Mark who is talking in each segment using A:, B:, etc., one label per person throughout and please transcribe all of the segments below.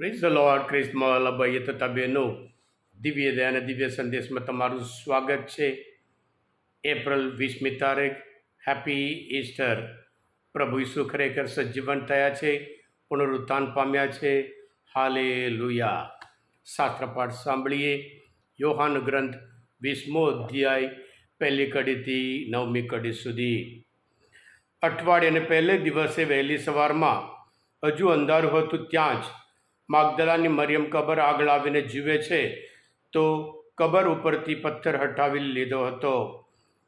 A: Praise the lord ક્રિસ્મલ અભય તથા બહેનો દિવ્ય અને દિવ્ય સંદેશમાં તમારું સ્વાગત છે એપ્રિલ વીસમી તારીખ હેપી ઈસ્ટર પ્રભુ ઈસુ ખરેખર સજીવન થયા છે પુનરુત્થાન પામ્યા છે હાલે લુયા શાસ્ત્રપાઠ સાંભળીએ યોહાન ગ્રંથ વીસમો અધ્યાય પહેલી કડીથી નવમી કડી સુધી અઠવાડિયાને પહેલે દિવસે વહેલી સવારમાં હજુ અંધારું હતું ત્યાં જ માગદલાની મરિયમ કબર આગળ આવીને જીવે છે, તો કબર ઉપરથી પથ્થર હટાવી લીધો હતો.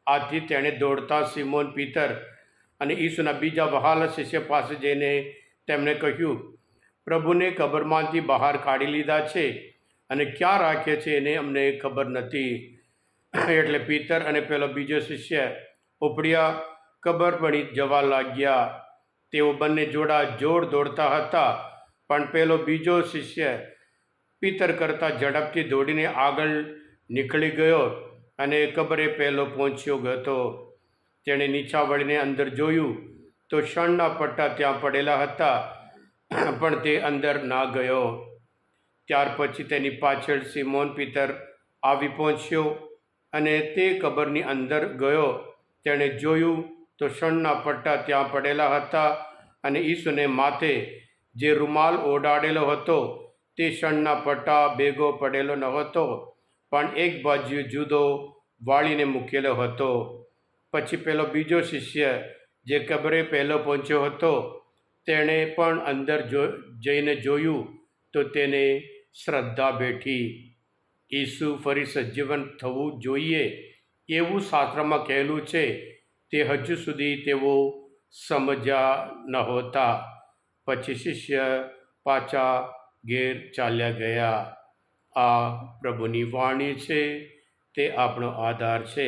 A: આથી તેણે દોડતા સિમોન પીતર અને ઈસુના બીજા વહાલા શિષ્ય પાસે જઈને તેમણે કહ્યું, પ્રભુને કબરમાંથી બહાર કાઢી લીધા છે અને ક્યાં રાખે છે એને અમને ખબર નથી. એટલે પીતર અને પેલો બીજો શિષ્ય, ઉપડ્યા, કબર પડી જવા લાગ્યા. તેઓ બંને જોડા જોર દોડતા હતા પણ પેલો બીજો શિષ્ય પિતર કરતાં ઝડપથી દોડીને આગળ નીકળી ગયો અને કબરે પહેલો પહોંચ્યો હતો. તેણે નીચા વળીને અંદર જોયું તો શણના પટ્ટા ત્યાં પડેલા હતા, પણ તે અંદર ના ગયો. ત્યાર પછી તેની પાછળ સિમોન પિતર આવી પહોંચ્યો અને તે કબરની અંદર ગયો. તેણે જોયું તો શણના પટ્ટા ત્યાં પડેલા હતા અને ઈસુને માથે જે રૂમાલ ઓડાડેલો હતો, તે ક્ષણના પટ્ટા ભેગો પડેલો ન હતો પણ એક બાજુ જુદો વાળીને મૂકેલો હતો. પછી પેલો બીજો શિષ્ય જે કબરે પહેલો પહોંચ્યો હતો, તેણે પણ અંદર જો, જઈને જોયું તો તેને શ્રદ્ધા બેઠી. ઈસુ ફરી સજીવન થવું જોઈએ એવું શાસ્ત્રમાં કહેલું છે, તે હજુ સુધી તેઓ સમજ્યા નહોતા. પછી શિષ્ય પાછા ઘેર ચાલ્યા ગયા. આ પ્રભુની વાણી છે, તે આપણો આધાર છે.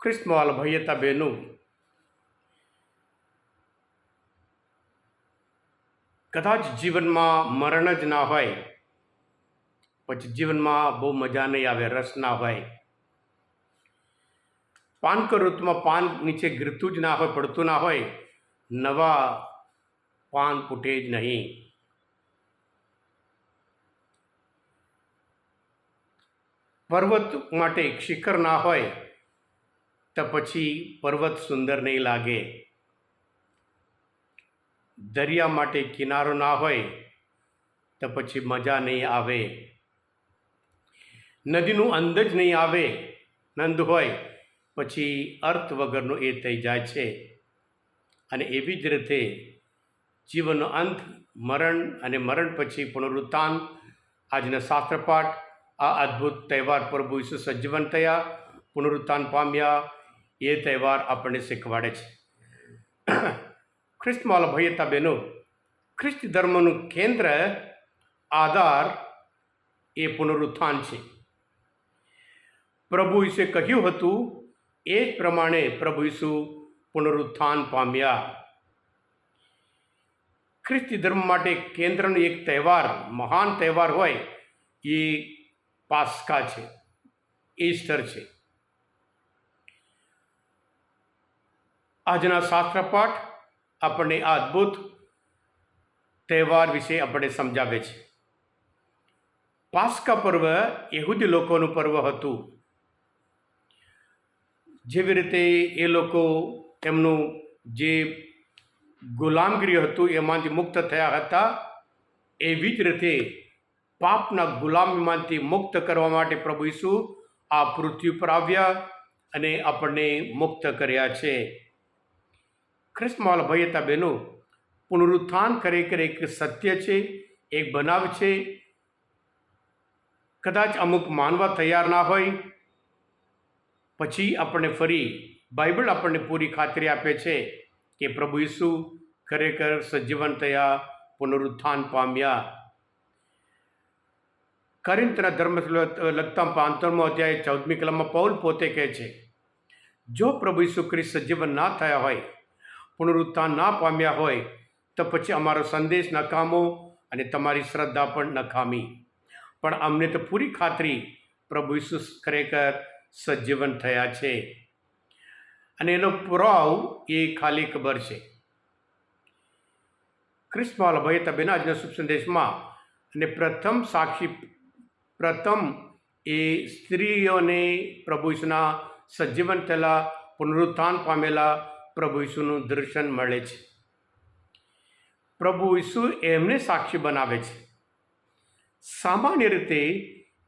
A: ખ્રિસ્તમાલ ભૈયતા બહેનું કદાચ જીવનમાં મરણ જ ના હોય, પછી જીવનમાં બહુ મજા નહીં આવે, રસ ના હોય. પાન ઋતુમાં પાન નીચે ગીરતું જ ના હોય, પડતું ના હોય નવા પાન ફૂટે જ નહીં. પર્વત માટે શિખર ના હોય તો પછી પર્વત સુંદર નહીં લાગે. દરિયા માટે કિનારો ના હોય તો પછી મજા નહીં આવે. નદીનું અંદ જ નહીં આવે, નંદ હોય, પછી અર્થ વગરનું એ થઈ જાય છે. અને એવી જ રીતે જીવનનો અંત, મરણ અને મરણ પછી પુનરુત્થાન, આજના શાસ્ત્રપાઠ, આ અદ્ભુત તહેવાર પ્રભુ ઈસુ સજીવન થયા, પુનરુત્થાન પામ્યા, એ તહેવાર આપણને શીખવાડે છે. ખ્રિસ્તમાલ ભયતા બહેનો, ખ્રિસ્ત ધર્મનું કેન્દ્ર, આધાર, એ પુનરુત્થાન છે. પ્રભુ ઈસે કહ્યું હતું, એ જ પ્રમાણે પ્રભુ ઈસુ પુનરુત્થાન પામ્યા. ખ્રિસ્તી ધર્મ માટે કેન્દ્રનો એક તહેવાર, મહાન તહેવાર હોય, એ પાસ્કા છે, ઈસ્ટર છે. આજના શાસ્ત્રપાઠ આપણને આ અદ્ભુત તહેવાર વિશે આપણને સમજાવે છે. પાસ્કા પર્વ યહૂદી લોકોનું પર્વ હતું. જેવી રીતે એ લોકો એમનું જે ગુલામગીરી હતું, એમાંથી મુક્ત થયા હતા. એવી જ રીતે પાપના ગુલામીમાંથી મુક્ત કરવા માટે પ્રભુ ઈસુ આ પૃથ્વી પર આવ્યા અને આપણને મુક્ત કર્યા છે. ખ્રિસ્તમાલ ભયતા બહેનો, પુનરુત્થાન ખરેખર એક સત્ય છે, એક બનાવ છે. કદાચ અમુક માનવા તૈયાર ના હોય, પછી આપણને ફરી બાઇબલ આપણને પૂરી ખાતરી આપે છે કે પ્રભુ ઈસુ ખરેખર સજીવન થયા, પુનરુત્થાન પામ્યા. કરિંતના ધર્મ લગતા પાંતરમો અધ્યાય ચૌદમી કલમમાં પૌલ પોતે કહે છે, જો પ્રભુ ઈસુ ખ્રિસ્ત સજીવન ના થયા હોય, પુનરુત્થાન ના પામ્યા હોય, તો પછી અમારો સંદેશ નકામો અને તમારી શ્રદ્ધા પણ નકામી. પણ અમને તો પૂરી ખાતરી પ્રભુ ઈસુ ખરેખર સજીવન થયા છે. અને એનો પુરાવ એ ખાલી ખબર છે. ક્રિસ્મોલ ભાઈ તબેના આજના શુભ સંદેશમાં અને પ્રથમ સાક્ષી પ્રથમ એ સ્ત્રીઓને પ્રભુ ઈસુના સજીવન થયેલા પુનરુત્થાન પામેલા પ્રભુ ઈસુનું દર્શન મળે છે. પ્રભુ ઈસુ એમને સાક્ષી બનાવે છે. સામાન્ય રીતે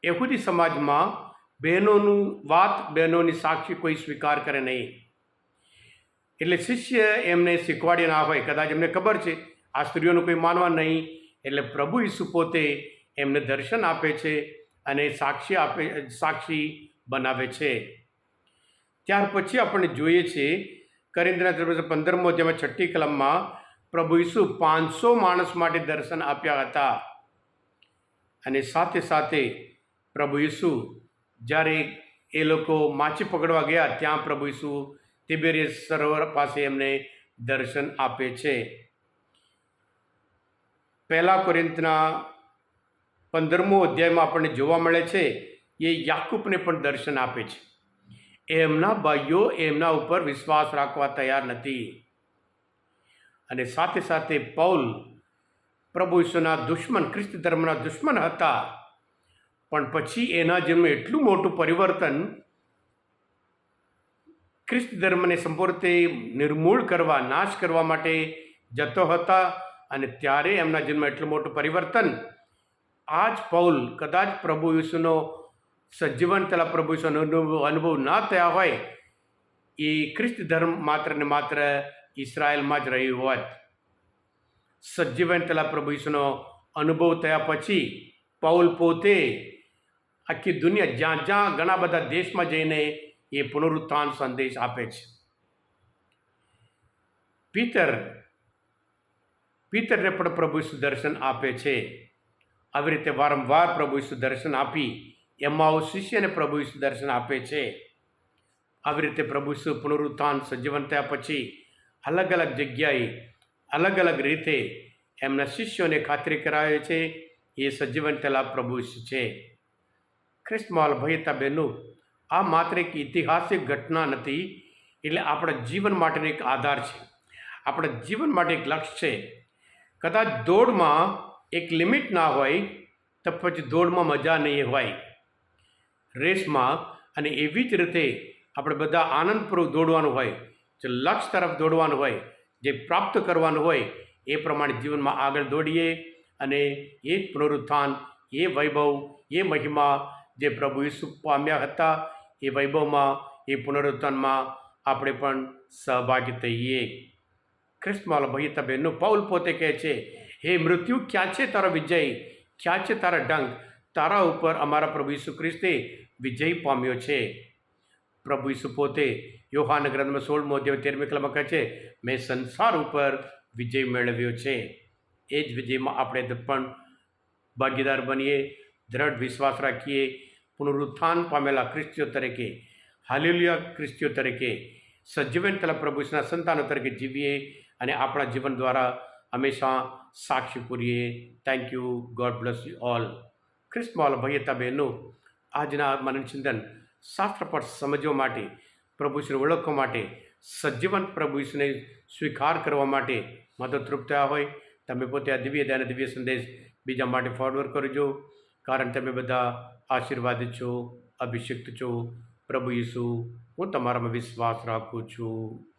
A: યહૂદી સમાજમાં બહેનોનું વાત બહેનોની સાક્ષી કોઈ સ્વીકાર કરે નહીં. એટલે શિષ્ય એમને શીખવાડી ના હોય, કદાચ એમને ખબર છે, આ સ્ત્રીઓનું કોઈ માનવા નહીં, એટલે પ્રભુ ઈસુ પોતે એમને દર્શન આપે છે અને સાક્ષી આપે, સાક્ષી બનાવે છે. ત્યાર પછી આપણે જોઈએ છે કરિન્દ્રનાથ પંદરમો અધ્યાયમાં છઠ્ઠી કલમમાં પ્રભુ ઈસુ પાંચસો માણસ માટે દર્શન આપ્યા હતા. અને સાથે સાથે પ્રભુ ઈસુ જ્યારે એ લોકો માછી પકડવા ગયા, ત્યાં પ્રભુ ઈસુ તિબેરિયસ સરોવર પાસે એમને દર્શન આપે છે. પહેલા કોરિંતના પંદરમો અધ્યાયમાં આપણને જોવા મળે છે, એ યાકૂબને પણ દર્શન આપે છે. એમના ભાઈઓ એમના ઉપર વિશ્વાસ રાખવા તૈયાર નથી. અને સાથે સાથે પૌલ પ્રભુ ઈસુના દુશ્મન, ખ્રિસ્ત ધર્મના દુશ્મન હતા. પણ પછી એના જેમ એટલું મોટું પરિવર્તન ખ્રિસ્ત ધર્મને સંપૂર્ણ નિર્મૂળ કરવા, નાશ કરવા માટે જતો હતા અને ત્યારે એમના જન્મ એટલું મોટું પરિવર્તન. આ જ પૌલ કદાચ પ્રભુ યુસુનો સજીવન તેલા પ્રભુ ઈસુનો અનુભવ અનુભવ ના થયા હોય, એ ખ્રિસ્ત ધર્મ માત્ર ને માત્ર ઇસરાયલમાં જ રહ્યું હોત. સજીવન તેલા પ્રભુ યુસુનો અનુભવ થયા પછી પૌલ પોતે આખી દુનિયા જ્યાં જ્યાં ઘણા બધા દેશમાં જઈને એ પુનરુત્થાન સંદેશ આપે છે. પિતર, પિતરને પણ પ્રભુ દર્શન આપે છે. આવી રીતે વારંવાર પ્રભુ દર્શન આપી એમાં શિષ્યને પ્રભુ દર્શન આપે છે. આવી રીતે પ્રભુ ઈસુ પુનરુત્થાન સજીવન થયા પછી અલગ અલગ જગ્યાએ અલગ અલગ રીતે એમના શિષ્યોને ખાતરી કરાવે છે. એ સજીવન થયેલા પ્રભુ છે. ખ્રિસ્તમાલ ભયતા બહેનું આ માત્ર એક ઐતિહાસિક ઘટના નથી, એટલે આપણા જીવન માટેનો એક આધાર છે. આપણા જીવન માટે એક લક્ષ્ય છે. કદાચ દોડમાં એક લિમિટ ના હોય, તો પછી દોડમાં મજા નહીં હોય. રેસમાં અને એવી જ રીતે આપણે બધા આનંદપૂર્વક દોડવાનું હોય, જે લક્ષ્ય તરફ દોડવાનું હોય, જે પ્રાપ્ત કરવાનું હોય, એ પ્રમાણે જીવનમાં આગળ દોડીએ અને એ પુનરુત્થાન, એ વૈભવ, એ મહિમા જે પ્રભુ ઈસુ પામ્યા હતા એ વૈભવમાં, એ પુનરુત્થાનમાં આપણે પણ સહભાગી થઈએ. ખ્રિસ્તમાલ ભાઈ બહેનનું પૌલ પોતે કહે છે, હે મૃત્યુ, ક્યાં છે તારો વિજય? ક્યાં છે તારા ડંક તારા ઉપર અમારા પ્રભુ ઈસુ ખ્રિસ્તે વિજય પામ્યો છે. પ્રભુ ઈસુ પોતે યોહાન ગ્રંથમાં સોળ અધ્યાય તેરમી કલમ કહે છે, મેં સંસાર ઉપર વિજય મેળવ્યો છે. એ જ વિજયમાં આપણે પણ ભાગીદાર બનીએ, દ્રઢ વિશ્વાસ રાખીએ પુનરુત્થાન પામેલા ખ્રિસ્તીઓ તરીકે હાલેલુયા ખ્રિસ્તીઓ તરીકે સજીવન તલા પ્રભુના સંતાનો તરીકે જીવીએ અને આપણા જીવન દ્વારા હંમેશા સાક્ષી પૂરીએ thank you God bless you all ખ્રિસ્તમાલ ભયતા બહેનો આજના મનન ચિંતન શાસ્ત્ર પર સમજવા માટે પ્રભુશ્રી ઓળખવા માટે સજીવન પ્રભુશ્રીને સ્વીકાર કરવા માટે મદદરૂપ થયા હોય તમે પોતે આ દિવ્ય દયાના દિવ્ય સંદેશ બીજા માટે ફોરવર્ડ કરજો કારણ તમે બધા આશીર્વાદ છો અભિષિક્ત છો પ્રભુ ઈસુ હું તમારામાં વિશ્વાસ રાખું છું.